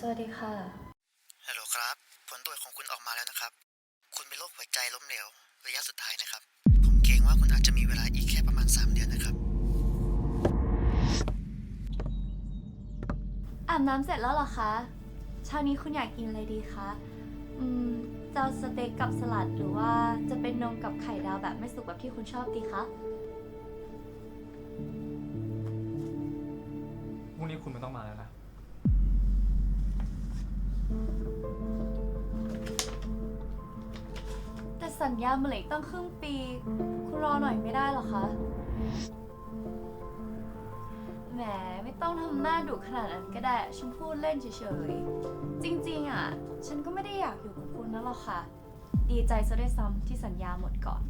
สวัสดีค่ะ ฮัลโหลครับ ผลตรวจของคุณออกมาแล้วนะครับ คุณเป็นโรคหัวใจล้มเหลวระยะสุดท้ายนะครับ ผมเกรงว่าคุณอาจจะมีเวลาอีกแค่ประมาณ 3 เดือนนะครับ อาบน้ำเสร็จแล้วเหรอคะ เช้านี้คุณอยากกินอะไรดีคะ อืมจะเอาสเต็กกับสลัดหรือว่าจะเป็นนมกับไข่ดาวแบบไม่สุกแบบที่คุณชอบดีคะ พรุ่งนี้คุณไม่ต้องมาแล้วนะ สัญญามาเหลืออกตั้งครึ่งปี คุณรอหน่อยไม่ได้เหรอคะ แหมไม่ต้องทำหน้าดุขนาดนั้นก็ได้ ฉันพูดเล่นเฉยๆ จริงๆอะ ฉันก็ไม่ได้อยากอยู่กับคุณนั่นหรอกค่ะ ดีใจซะด้วยซ้ำที่สัญญาหมดก่อน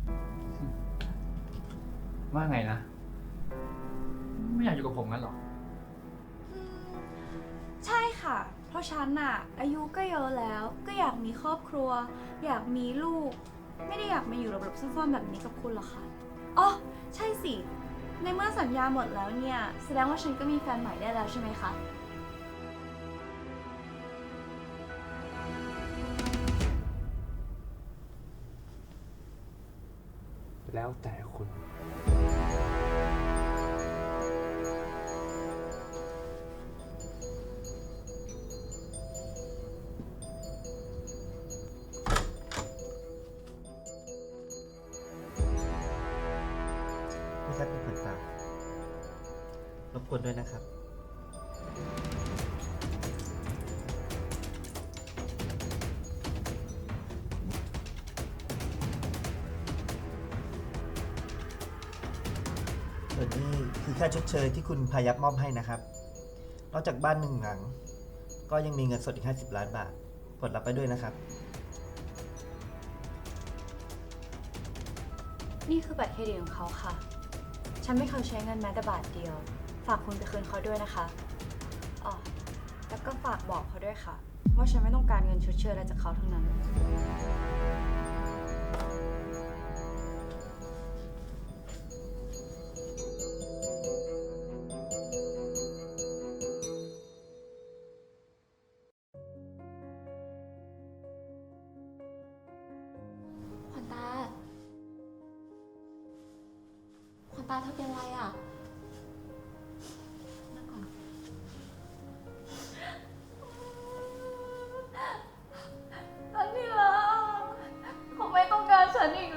ว่าไงนะ ไม่อยากอยู่กับผมงั้นเหรออืมใช่ค่ะ เพราะฉันน่ะ อายุก็เยอะแล้ว ก็อยากมีครอบครัว อยากมีลูกไม่ได้ อยากมาอยู่หลบๆซ่อนๆแบบนี้กับคุณหรอกค่ะอ๋อใช่สิ ในเมื่อสัญญาหมดแล้วเนี่ย แสดงว่าฉันก็มีแฟนใหม่ได้แล้วใช่ไหมคะ แล้วแต่คุณ วนด้วยนะครับส่วนนี้คือค่าชดเชยที่คุณพายับมอบให้นะครับ นอกจากบ้านหนึ่งหลัง ก็ยังมีเงินสดอีก 50 ล้านบาทกดรับไปด้วยนะครับ นี่คือบัตรเครดิตของเขาค่ะ ฉันไม่เคยใช้เงินแม้แต่บาทเดียว ฝากคุณไปคืนเขาด้วยนะคะอ๋อแล้วก็ฝากบอกเขาด้วยค่ะ ว่าฉันไม่ต้องการเงินชดเชยอะไรจากเขาทั้งนั้น ขวัญตา ขวัญตาเธอเป็นไรอะ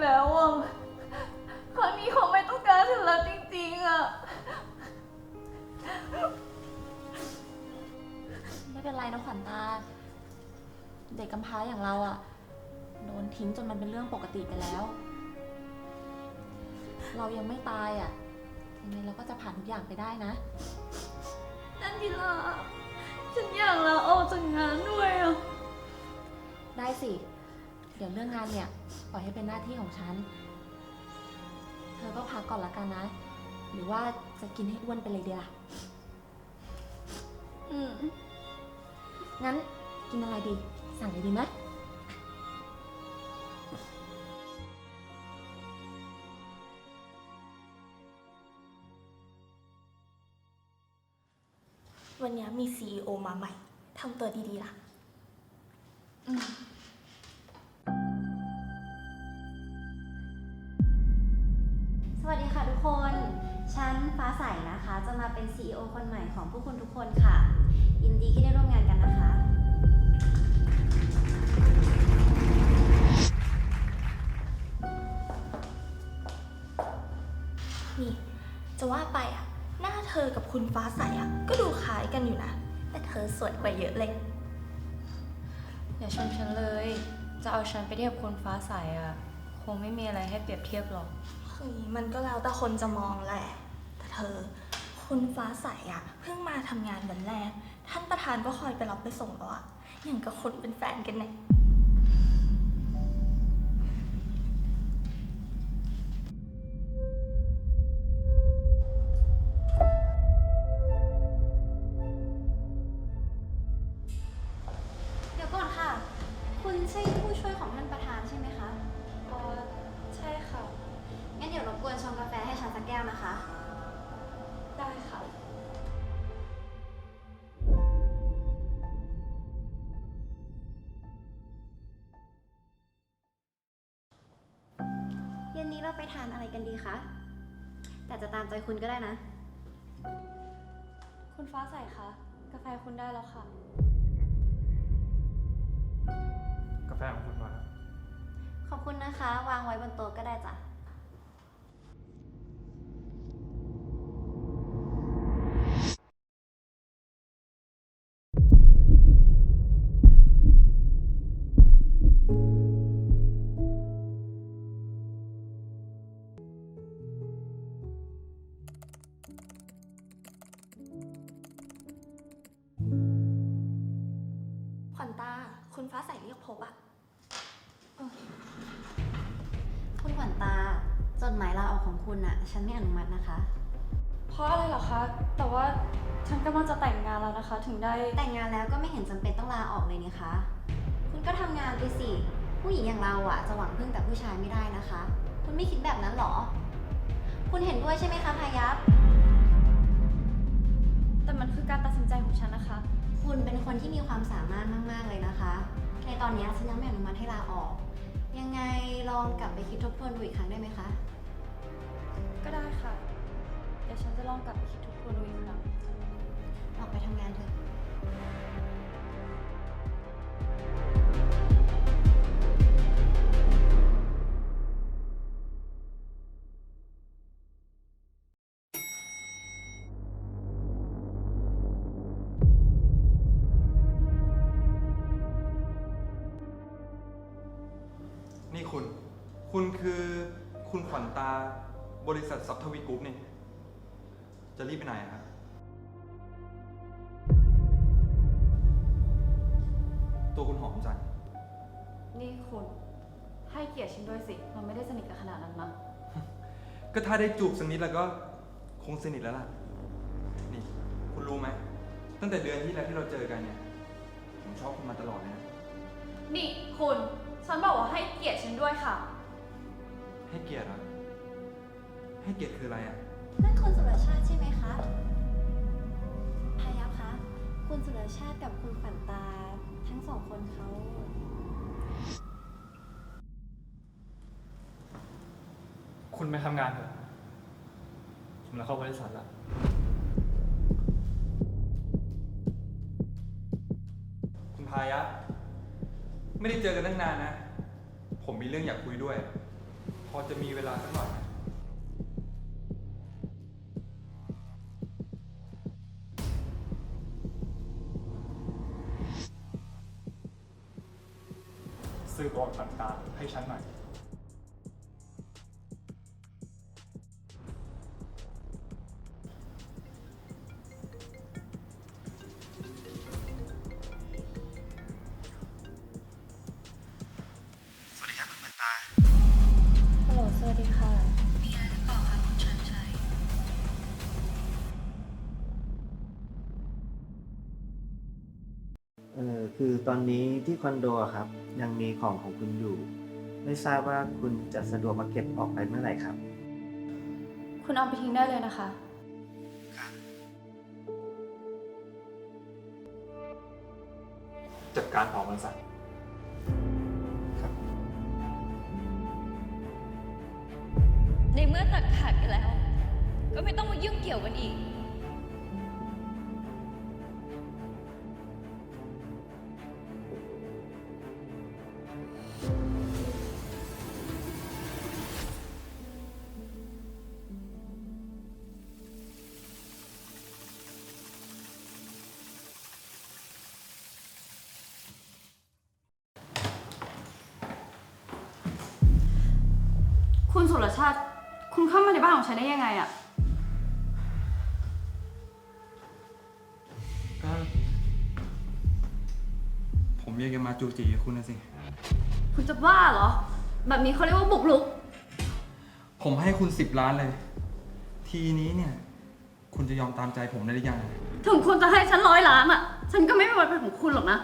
แล้วอะครั้งนี้เขาไม่ต้องการฉันแล้วจริงๆอะ ไม่เป็นไรนะขวัญตา เด็กกำพร้าอย่างเราอะ โดนทิ้งจนมันเป็นเรื่องปกติไปแล้ว เรายังไม่ตายอะยังไงเราก็จะผ่านทุกอย่างไปได้นะ นันทิลาฉันอยากลาออกจาก เดี๋ยวเรื่องงานเนี่ยปล่อยให้เป็นหน้าที่ของฉัน เธอก็พักก่อนละกันนะ หรือว่าจะกินให้อ้วนไปเลยดีล่ะ อืม งั้นกินอะไรดี สั่งเลยดีไหมวันนี้มี CEO มาใหม่ทำตัวดีๆล่ะส ฟ้าใสนะคะ จะมาเป็น CEO คนใหม่ของพวกคุณทุกคนค่ะ ยินดีที่ได้ร่วมงานกันนะคะ นี่ จะว่าไปอะ หน้าเธอกับคุณฟ้าใสอะ ก็ดูคล้ายกันอยู่นะ แต่เธอสวยกว่าเยอะเลย อย่าชมฉันเลย จะเอาฉันไปเทียบคนฟ้าใสอะ คงไม่มีอะไรให้เปรียบเทียบหรอก เฮ้ยมันก็แล้วแต่คนจะมองแหละแต่เธอ คุณฟ้าใสอะเพิ่งมาทำงานวันแรก ท่านประธานก็คอยไปรับไปส่งแล้วอะอย่างกับคนเป็นแฟนกันเนี่ย เราไปทานอะไรกันดีคะ แต่จะตามใจคุณก็ได้นะ คุณฟ้าใสคะ กาแฟคุณได้แล้วค่ะ กาแฟของคุณมาแล้วขอบคุณนะคะ วางไว้บนโต๊ะก็ได้จ้ะ ของคุณอะฉันไม่อนุมัตินะคะ เพราะอะไรเหรอคะ แต่ว่าฉันกำลังจะแต่งงานแล้วนะคะ ถึงได้ แต่งงานแล้วก็ไม่เห็นจำเป็นต้องลาออกเลยนี่คะ คุณก็ทำงานไปสิ ผู้หญิงอย่างเราอะจะหวังพึ่งแต่ผู้ชายไม่ได้นะคะ คุณไม่คิดแบบนั้นหรอ คุณเห็นด้วยใช่ไหมคะพายับแต่มันคือการตัดสินใจของฉันนะคะ คุณเป็นคนที่มีความสามารถมาก ๆ เลยนะคะ ในตอนนี้ฉันยังไม่อนุมัติให้ลาออก ยังไงลองกลับไปคิดทบทวนดูอีกครั้งได้ไหมคะ ก็ได้ค่ะ เดี๋ยวฉันจะลองกลับไปคิดทบทวนดูอีกครั้ง ออกไปทำงานเถอะ นี่คุณ คุณคือคุณขวัญตา บริษัทสัพทวีกรุ๊ปนี่ จะรีบไปไหนอะครับ ตัวคุณหอมจัง นี่คุณให้เกียรติฉันด้วยสิ เราไม่ได้สนิทกันขนาดนั้นมั้งก็ถ้าได้จูบสักนิดแล้วก็คงสนิทแล้วล่ะ นี่ คุณรู้ไหม ตั้งแต่เดือนที่แล้วที่เราเจอกันเนี่ย ผมชอบคุณมาตลอดเลยนะ นี่คุณ ฉันบอกว่าให้เกียรติฉันด้วยค่ะ ให้เกียรติเหรอ ให้เกียรติคืออะไรอะ นั่นคุณสุรชาติใช่ไหมคะพายับคะ คุณสุรชาติกับคุณขวัญตา ทั้งสองคนเขาคุณไปทำงานเถอะผมแล้วเข้าบริษัทละ คุณพายะ ไม่ได้เจอกันตั้งนานนะ ผมมีเรื่องอยากคุยด้วย พอจะมีเวลาสักหน่อย ซื้อตัวต่างๆให้ฉันหน่อย เออคือตอนนี้ที่คอนโดอะครับ ยังมีของของคุณอยู่ ไม่ทราบว่าคุณจะสะดวกมาเก็บออกไปเมื่อไหร่ครับ คุณเอาไปทิ้งได้เลยนะคะ จัดการของบริษัท ในเมื่อตัดขาดกันแล้ว ก็ไม่ต้องมายุ่งเกี่ยวกันอีก คุณสุรชาติ คุณเข้ามาในบ้านของฉันได้ยังไงอะก็ผมอยากจะมาจูจีกับคุณนะสิ คุณจะบ้าเหรอ แบบนี้เขาเรียกว่าบุกรุก ผมให้คุณสิบล้านเลย ทีนี้เนี่ย คุณจะยอมตามใจผมได้หรือยัง ถึงคุณจะให้ฉันร้อยล้านอะฉันก็ไม่มีวันเป็นของคุณหรอกนะ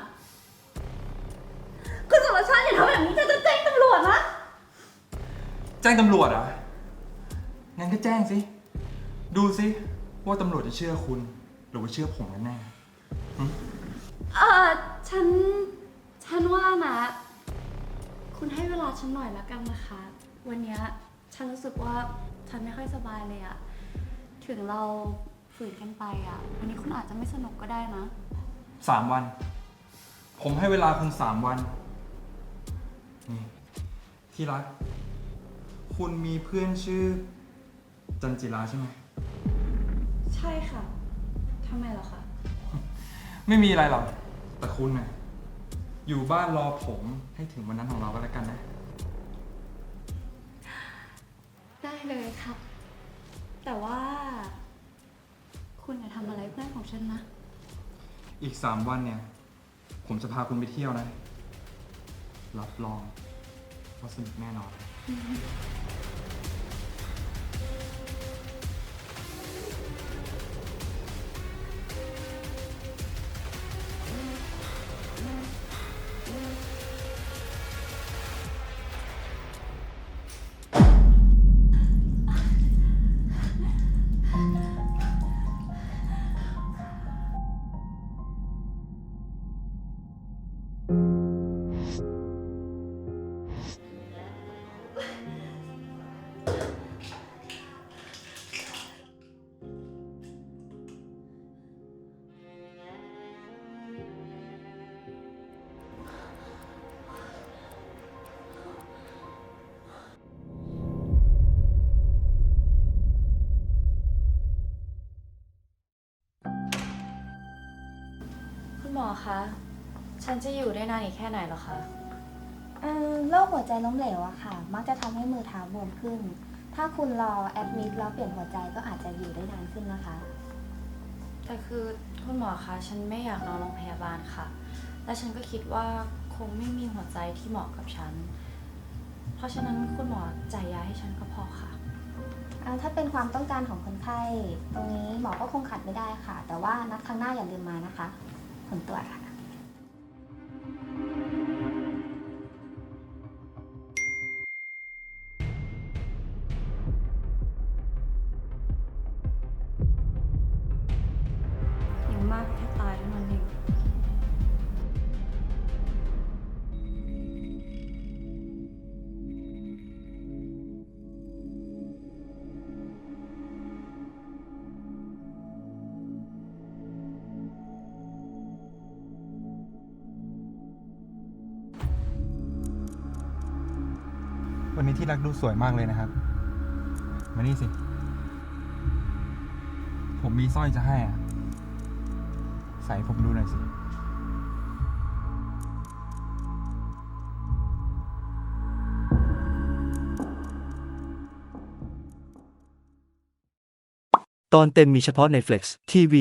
คุณสุรชาติอย่าทำแบบนี้ฉันจะแจ้งตำรวจนะ แจ้งตำรวจเหรอะ งั้นก็แจ้งสิ ดูสิว่าตำรวจจะเชื่อคุณ หรือว่าเชื่อผมกันแน่ เออฉัน ฉันว่านะ คุณให้เวลาฉันหน่อยแล้วกันนะคะ วันเนี้ยฉันรู้สึกว่าฉันไม่ค่อยสบายเลยอะถึงเราฝืนกันไปอะวันนี้คุณอาจจะไม่สนุกก็ได้นะ สามวัน ผมให้เวลาคุณสามวัน นี่ ที่รัก คุณมีเพื่อนชื่อ จันจิราใช่ไหม ใช่ค่ะ ทำไมเหรอคะ ไม่มีอะไรหรอก แต่คุณนะ่ะ อยู่บ้านรอผมให้ถึงวันนั้นของเราก็แล้วกันนะ ได้เลยค่ะแต่ว่า คุณอย่าทำอะไรเพื่อนของฉันนะ อีกสามวันเนี่ย ผมจะพาคุณไปเที่ยวนะ รับรองว่าสนุกแน่นอน Mm-hmm. คุณหมอคะ ฉันจะอยู่ได้นานอีกแค่ไหนเหรอคะ เอ่อโรคหัวใจล้มเหลวอะค่ะ มักจะทำให้มือเท้าบวมขึ้น ถ้าคุณรอแอดมิดแล้วเปลี่ยนหัวใจก็อาจจะอยู่ได้นานขึ้นนะคะ แต่คือคุณหมอคะ ฉันไม่อยากนอนโรงพยาบาลค่ะ และฉันก็คิดว่าคงไม่มีหัวใจที่เหมาะกับฉัน เพราะฉะนั้นคุณหมอจ่ายยาให้ฉันก็พอค่ะ อ่าถ้าเป็นความต้องการของคนไข้ ตรงนี้หมอก็คงขัดไม่ได้ค่ะ แต่ว่านัดครั้งหน้าอย่าลืมมานะคะ ผลตร วันนี้ที่รักดูสวยมากเลยนะครับ มานี่สิ ผมมีสร้อยจะให้อะใส่ผมดูหน่อยสิ ตอนเต็มมีเฉพาะใน Flex TV